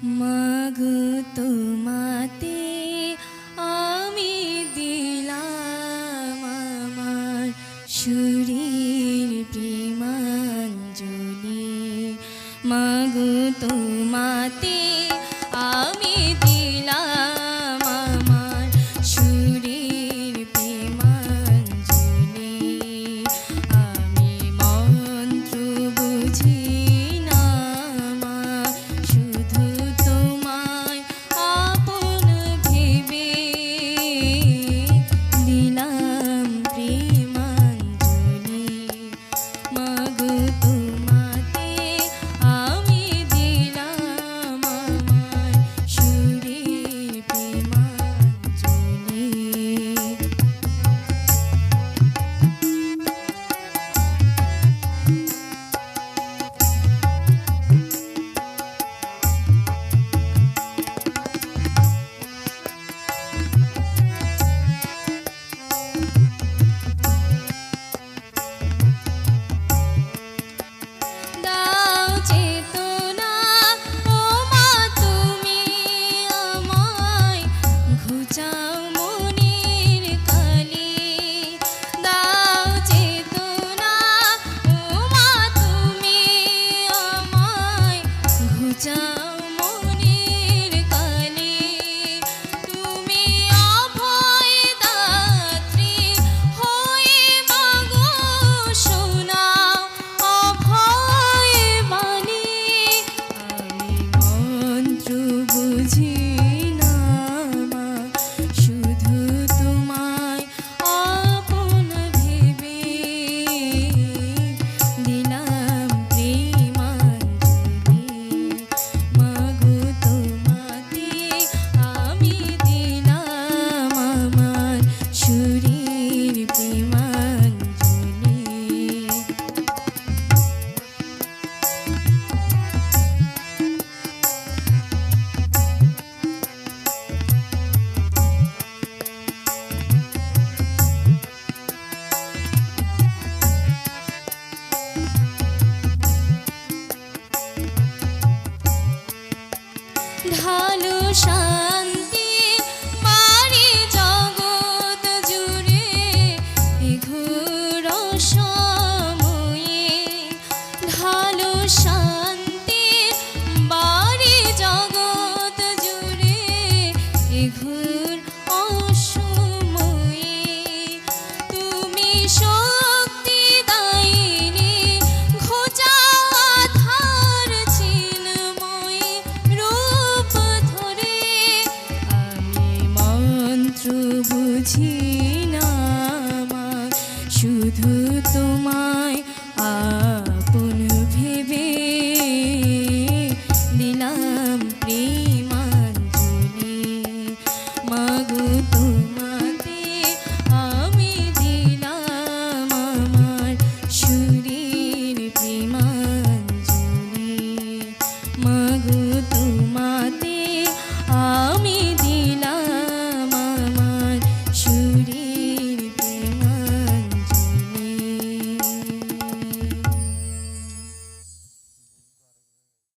মাগো তো মাতে আমি দিলাম আমার শরীর প্রেমাঞ্জলি তো মাতে ঢালু শান্তি জুড়ে শান্তি বাড়ি জগৎ জুড়ে ঘুর বুঝি না শুধু তোমায় আ